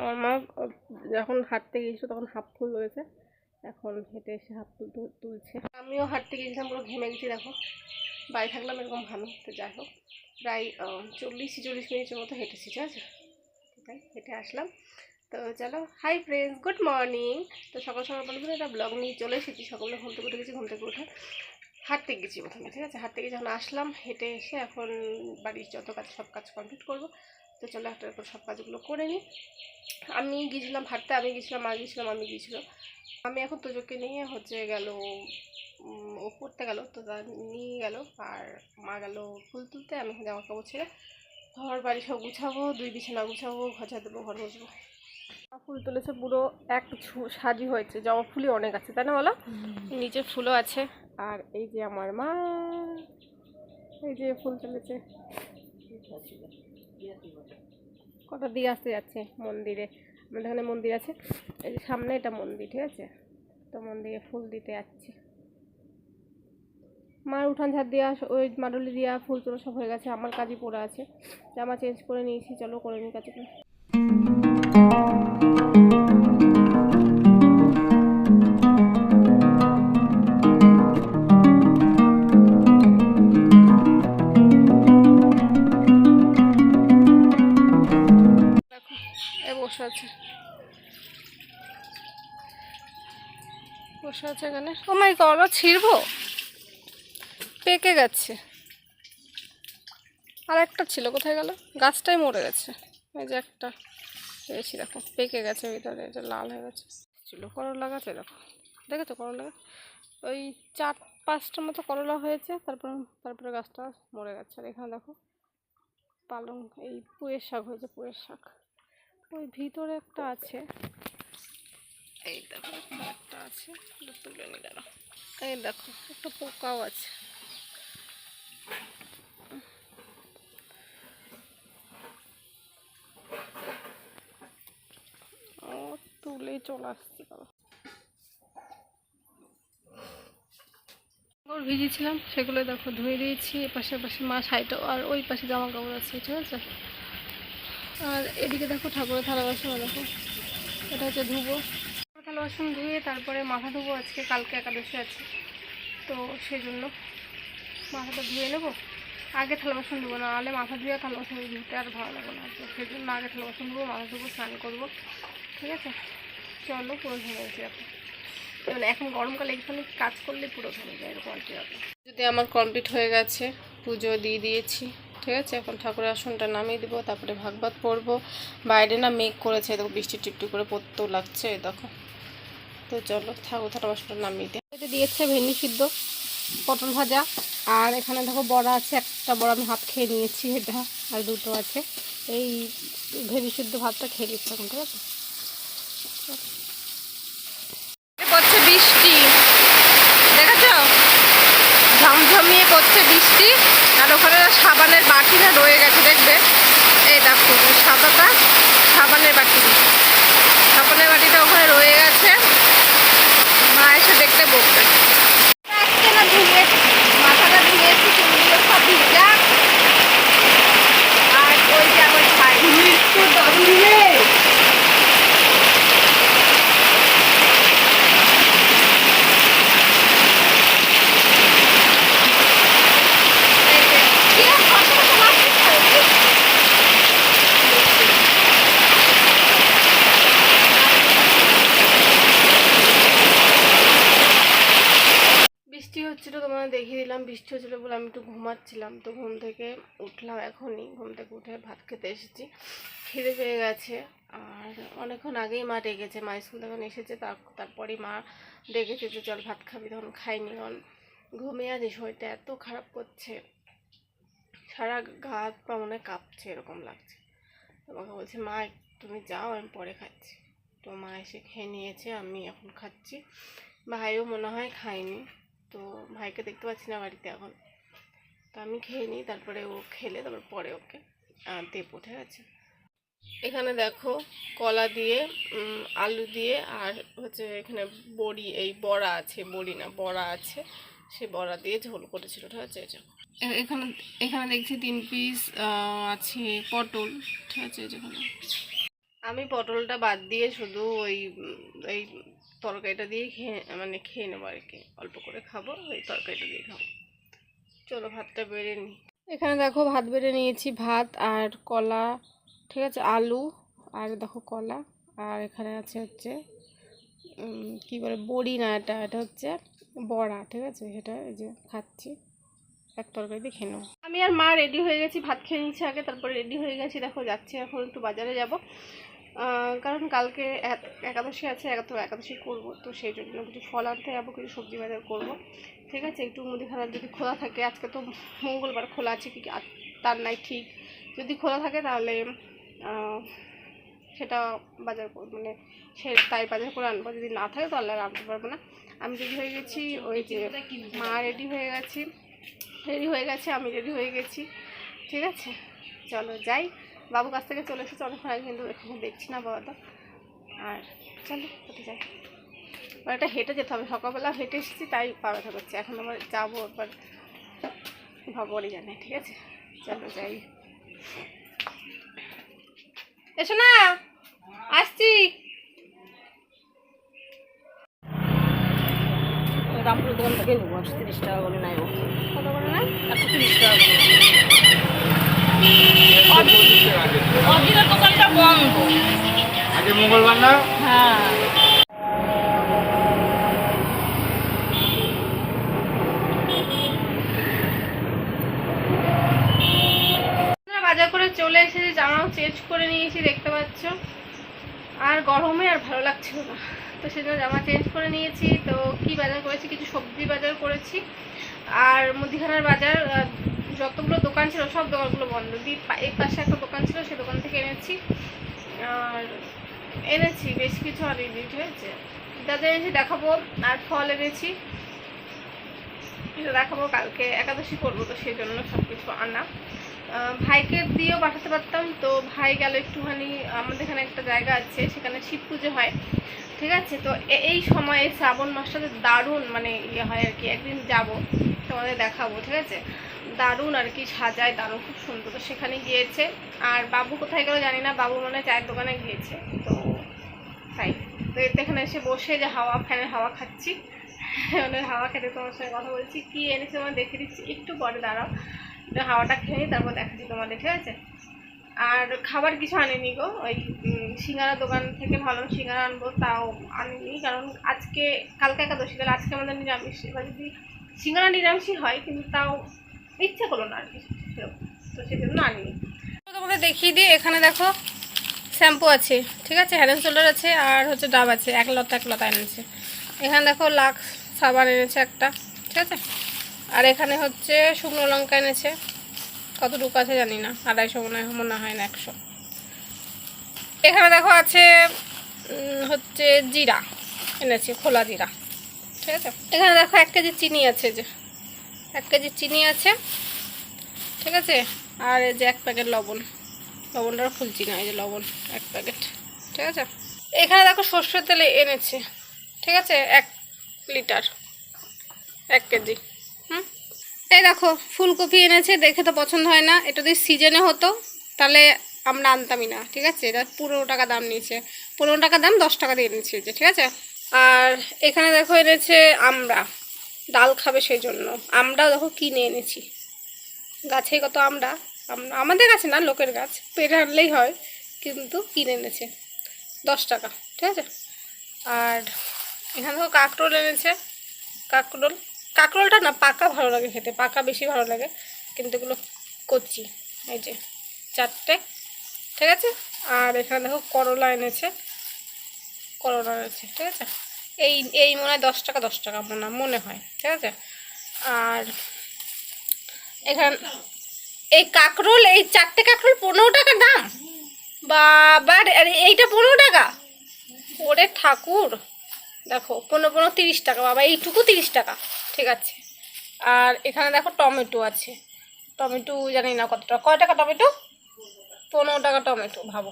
আমার মা, যখন হাঁটতে গিয়েছিল তখন হাফ ফুল রয়েছে এখন হেঁটে এসে হাফ ফুল তুলছে। আমিও হাঁটতে গিয়েছিলাম পুরো ঘেমে গেছি, দেখো। বাড়ি থাকলাম এরকম ভালো, তো যাই হোক। প্রায় চল্লিশ চল্লিশ মিনিটের মতো হেঁটেছি, ঠিক আছে? তাই হেঁটে আসলাম। তো চলো হাই ফ্রেন্ডস গুড মর্নিং তো সকাল সকাল বলব একটা ব্লগ নিয়ে চলে এসেছি। সকালে ঘুম থেকে উঠে গেছি, ঘুম থেকে উঠে হাঁটতে গেছি প্রথমে, ঠিক আছে? হাঁটতে গিয়ে যখন আসলাম, হেঁটে এসে এখন বাড়ির যত কাজ, সব কাজ কমপ্লিট করব। তো চলো একটা করে সব কাজগুলো করে নিই। আমি গিয়েছিলাম হাঁটতে আমি গিয়েছিলাম মা গিয়েছিলাম আমি গিয়েছিলাম আমি এখন তোজোকে নিয়ে হচ্ছে গেল ও পড়তে গেল তো তা নিয়ে গেল আর মা গেল ফুল তুলতে আমি জামা কাপড় ছেড়ে ঘর বাড়ি সব গুছাবো দুই বিছানা গুছাবো ঘষা দেবো ঘর মুছবো। ফুল তুলেছে পুরো এক সাজি হয়েছে জবা ফুলই অনেক আছে তাই না বলো? নিচে ফুলও আছে আর এই যে আমার মা এই যে ফুল তুলেছে। কটা দিয়ে আসতে যাচ্ছে? মন্দিরে। আমাদের এখানে মন্দির আছে। এই যে সামনে এটা মন্দির, ঠিক আছে? তো মন্দিরে ফুল দিতে যাচ্ছে। মার উঠান ঝাড় দেওয়া, ওই মাডলি দেওয়া ফুল তোলা সব হয়ে গেছে। আমার কাজই পড়ে আছে। জামা চেঞ্জ করে নিয়েছি। চলো করে নিই কাজগুলো এখানে? ও মাই ও ছিড়বো? পেকে গেছে। আর একটা ছিল, কোথায় গেল? গাছটাই মরে গেছে। এই যে একটা। পেয়েছি দেখো, পেকে গেছে ভিতরে এটা লাল হয়ে গেছে। ছিল করলা গাছে দেখো। দেখেছ করলা গাছ? ওই চার পাঁচটার মতো করলা হয়েছে, তারপর, তারপরে গাছটা মরে গেছে। আর এখানে দেখো, পালং, এই পুয়ের শাক হয়েছে, পুয়ের শাক। ওই ভিতরে একটা আছে। এই দেখো, একটা আছে তুলে নি, দাঁড়াও। এই দেখো, একটা পোকাও আছে। ও চলে আসছি ভিজিয়েছিলাম, সেগুলো দেখো ধুয়ে দিয়েছি পাশে পাশে মা সাইডও আর ওই পাশে জামা কাপড় আছে, ঠিক আছে? আর এদিকে দেখো ঠাকুরের থালা বাসন, দেখো। এটা হচ্ছে ধুবো। বাসন ধুয়ে তারপরে মাথা ধুবো, আজকে কালকে একাদশী আছে। তো সেই জন্য মাথাটা ধুয়ে নেব। আগে থালা বাসন ধুবো না নাহলে মাথা ধুয়ে থালা বাসন ধুতে আর ভালো লাগে না। তো সেই জন্য আগে থালা বাসন ধুবো, মাথা ধুবো, স্নান করব। ঠিক আছে? চলো, পুরো ধরে গেছি এখন। মানে এখন গরমকালে এখানে কাজ করলে পুরো ধরে যায় এরকম আর কি। যদি আমার কমপ্লিট হয়ে গেছে। পুজো দিয়ে দিয়েছি। ঠিক আছে? এখন ঠাকুরের আসনটা নামিয়ে দেবো, তারপরে ভাগবত পড়ব। বাইরে না মেঘ করেছে, দেখো বৃষ্টি টিপটি করে পড়তেও লাগছে, দেখো। তো চলো ঠাকুর থাটা বাসনটা নামিয়ে এটা দিয়েছে ভেন্ডি সিদ্ধ, পটল ভাজা। আর এখানে দেখো বড়া আছে, একটা বড়া আমি হাফ খেয়ে নিয়েছি, এটা আর দুটো আছে। এই ভেন্ডি সিদ্ধ ভাতটা খেয়ে নিচ্ছি এখন, ঠিক আছে? করছে বৃষ্টি। দেখেছ? ঝমঝমিয়ে করছে বৃষ্টি। আর ওখানে সাবানের বাটি না রয়ে গেছে, দেখবে? এই দেখো, সাদাটা সাবানের বাটি। সাবানের বাটিটা ওখানে রয়ে গেছে মা এসে দেখতে বলবে আজকে না ধুয়ে মাথাটা ধুয়েছি চুলগুলো সব ভিজা আর ওই যে আমার ভাই মৃত্যু দাঁড়িয়ে বৃষ্টি হচ্ছিল তোমার দেখিয়ে দিলাম বৃষ্টি হচ্ছিল বলে আমি একটু ঘুমাচ্ছিলাম। তো ঘুম থেকে উঠলাম এখনই। ঘুম থেকে উঠে ভাত খেতে এসেছি। খিদে পেয়ে গেছে। আর অনেকক্ষণ আগেই মা ডেকেছে। মা স্কুল যখন এসেছে, তার তারপরেই মা ডেকেছে যে, চল ভাত খাবি। তখন খাইনি। কারণ ঘুমিয়ে আছে, শরীরটা এত খারাপ করছে। সারা গা পা মনে কাঁপছে, এরকম লাগছে। তোমাকে বলছে, মা, তুমি যাও, আমি পরে খাচ্ছি। তো মা এসে খেয়ে নিয়েছে, আমি এখন খাচ্ছি। ভাইও মনে হয় খায়নি। তো ভাইকে দেখতে পাচ্ছি না বাড়িতে এখন। তো আমি খেয়ে নিই, তারপরে ও খেলে, তারপর পরে ওকে দেবো, ঠিক আছে? এখানে দেখো কলা দিয়ে আলু দিয়ে, আর হচ্ছে এখানে বড়ি, এই বড়া আছে, বড়ি না, বড়া আছে, সে বড়া দিয়ে ঝোল করেছিল, ঠিক আছে? এই। এখানে এখানে দেখছি তিন পিস আছে পটল, ঠিক আছে, এই আমি পটলটা বাদ দিয়ে শুধু ওই ওই তরকারিটা দিয়ে খেয়ে মানে খেয়ে নেব আর কি। অল্প করে খাব, ওই তরকারিটা দিয়ে খাব। চলো, ভাতটা বেড়ে নিই। এখানে দেখো, ভাত বেড়ে নিয়েছি, ভাত আর কলা, ঠিক আছে, আলু আর দেখো কলা। আর এখানে আছে হচ্ছে কি বলে, বড়ি না এটা এটা হচ্ছে বড়া, ঠিক আছে? সেটা এই যে খাচ্ছি। এক তরকারি দিয়ে খেয়ে নেব। আমি আর মা রেডি হয়ে গেছি, ভাত খেয়ে নিচ্ছি আগে, তারপরে রেডি হয়ে গেছি। দেখো, যাচ্ছি এখন, একটু বাজারে যাব। কারণ কালকে এক- একাদশী আছে তো একাদশী করব, তো সেই জন্য কিছু ফল আনতে যাব, কিছু সবজি বাজার করব। ঠিক আছে, একটু মুদিখানা যদি খোলা থাকে, আজকে তো মঙ্গলবার খোলা আছে কি তার নাই ঠিক। যদি খোলা থাকে তাহলে সেটা বাজার মানে সে তাই বাজার করে আনব, যদি না থাকে তাহলে আর আনতে পারব না। আমি রেডি হয়ে গেছি, ওই যে মা রেডি হয়ে গেছি রেডি হয়ে গেছে, আমি রেডি হয়ে গেছি। ঠিক আছে, চলো যাই। বাবু কাছ থেকে চলে এসেছে অনেকক্ষণ আগে কিন্তু এখানে দেখছি না বাবা তো আর চলো কোথায় যাই? এবার একটা হেঁটে যেতে হবে সকালবেলা হেঁটে এসেছি তাই পা ব্যথা করছে। এখন আবার যাব এবার ভগবানই জানে ঠিক আছে? চলো যাই। এসো না আসছি। রামপুর দোকান থেকে নেব তিরিশ টাকা করে ও। কত করে না একশো তিরিশ টাকা করে হ্যাঁ। বাজার করে চলে এসেছি, জামাও চেঞ্জ করে নিয়েছি, দেখতে পাচ্ছ। আর গরমে আর ভালো লাগছিল না। তো সেজন্য জামা চেঞ্জ করে নিয়েছি। তো কি বাজার করেছি? কিছু সবজি বাজার করেছি। আর মুদিখানার বাজার যতগুলো দোকান ছিল, সব দোকানগুলো বন্ধ। দি এই পাশে একটা দোকান ছিল সেই দোকান থেকে এনেছি। আর এনেছি, বেশ কিছু আনিনি ঠিক আছে যাদের এনেছি দেখাবো, আর ফল এনেছি। দেখাবো, কালকে একাদশী করব, তো সেই জন্য সব কিছু আনা ভাইকে দিয়েও পাঠাতে পারতাম, তো ভাই গেল একটুখানি, আমাদের এখানে একটা জায়গা আছে, সেখানে শিব পুজো হয়। ঠিক আছে? তো এই সময়ে শ্রাবণ মাসটাতে দারুণ মানে ইয়ে হয় আর কি, একদিন যাব, তোমাদের দেখাবো, ঠিক আছে? দারুণ আর কি সাজায়, দারুণ, খুব সুন্দর। তো সেখানে গিয়েছে। আর বাবু কোথায় গেল জানি না, বাবু মনে চায়ের দোকানে গিয়েছে। তো তাই। তো এখানে এসে বসে যে হাওয়া, ফ্যানের হাওয়া খাচ্ছি। মানে হাওয়া খেতে তোমার সঙ্গে কথা বলছি। কি এনেছে তোমার দেখে দিচ্ছি। একটু পরে দাঁড়াও। হাওয়াটা খেয়ে তারপর দেখাচ্ছি তোমাদের, ঠিক আছে? আর খাবার কিছু আনিনি গো। ওই সিঙ্গারা দোকান থেকে ভালো সিঙ্গারা আনব, তাও আনিনি। কারণ আজকে, কালকে একাদশী, তাহলে আজকে আমাদের নিরামিষ। এবার যদি সিঙ্গারা নিরামিষই হয়, কিন্তু তাও ইচ্ছে করল না আর কি। তো সেজন্য আনিনি তোমাদের দেখিয়ে দিই, এখানে দেখো শ্যাম্পু আছে, ঠিক আছে? হেড অ্যান্ড শোল্ডার আছে আর হচ্ছে ডাব আছে, এক লতা এক লতা এনেছে। এখানে দেখো লাক্স সাবান এনেছে একটা, ঠিক আছে? আর এখানে হচ্ছে শুকনো লঙ্কা এনেছে। কতটুকু আছে জানি না, আড়াইশো মনে হয় মনে হয় না একশো। এখানে দেখো আছে হচ্ছে জিরা এনেছে, খোলা জিরা, ঠিক আছে? এখানে দেখো এক কেজি চিনি আছে যে। এক কেজি চিনি আছে, ঠিক আছে? আর এই যে এক প্যাকেট লবণ। লবণটাও খুলছি না এই যে লবণ, এক প্যাকেট, ঠিক আছে? এখানে দেখো সর্ষের তেলে এনেছে, ঠিক আছে? এক লিটার, এক কেজি, হুম? এই দেখো, ফুলকপি এনেছে, দেখে তো পছন্দ হয় না। এটা যদি সিজনে হতো, তাহলে আমরা আনতামই না, ঠিক আছে? এটা পনেরো টাকা দাম নিয়েছে। পনেরো টাকা দাম দশ টাকা দিয়ে এনেছে যে, ঠিক আছে? আর এখানে দেখো এনেছে আমরা ডাল খাবে সেই জন্য আমরাও দেখো কিনে এনেছি। গাছে কত আমরা আমরা আমাদের গাছে না, লোকের গাছ। পেরে আনলেই হয়, কিন্তু কিনে এনেছে। দশ টাকা, ঠিক আছে? আর এখানে দেখো কাঁকরোল এনেছে। কাঁকরোল কাঁকরোলটা না, পাকা ভালো লাগে খেতে। পাকা বেশি ভালো লাগে, কিন্তু এগুলো কচি। এই যে, চারটে, ঠিক আছে? আর এখানে দেখো করলা এনেছে। করলা এনেছে, ঠিক আছে? এই এই মনে হয় দশ টাকা দশ টাকা মনে মনে হয়, ঠিক আছে? আর এখানে এই কাঁকরোল, এই চারটে কাঁকরোল পনেরো টাকা দাম। বাবা আরে এইটা পনেরো টাকা? ওরে ঠাকুর। দেখো, পনেরো পনেরো তিরিশ টাকা, বাবা, এইটুকু তিরিশ টাকা, ঠিক আছে? আর এখানে দেখো টমেটো আছে। টমেটো জানি না কত টাকা। কয় টাকা টমেটো? পনেরো টাকা টমেটো, ভাবো।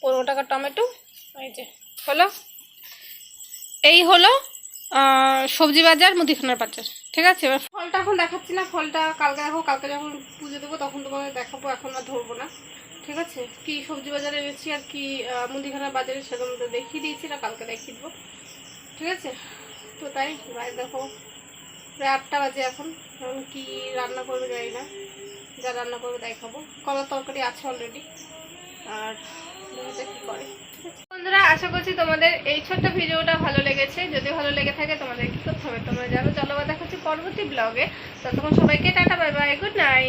পনেরো টাকা টমেটো, এই যে, হলো? এই হলো সবজি বাজার মুদিখানার বাজার, ঠিক আছে? এবার ফলটা এখন দেখাচ্ছি না, ফলটা কালকে দেখো, কালকে যখন পুজো দেবো তখন তোমাদের দেখাবো, এখন আর ধরবো না, ঠিক আছে? কি সবজি বাজারে এনেছি আর কি মুদিখানার বাজারে সেরকম তো দেখিয়ে দিয়েছি না, কালকে দেখিয়ে দেবো, ঠিক আছে? তো তাই ভাই দেখো, প্রায় আটটা বাজে এখন এখন কি রান্না করবে জানি না, যা রান্না করবে তাই খাব কলার তরকারি আছে অলরেডি আর কি করে। বন্ধুরা, আশা করছি তোমাদের এই ছোট্ট ভিডিওটা ভালো লেগেছে। যদি ভালো লেগে থাকে তোমাদের কি করতে হবে, তোমরা জানো। চলো দেখাচ্ছি পরবর্তী ব্লগে ততক্ষণ সবাইকে tata bye bye good night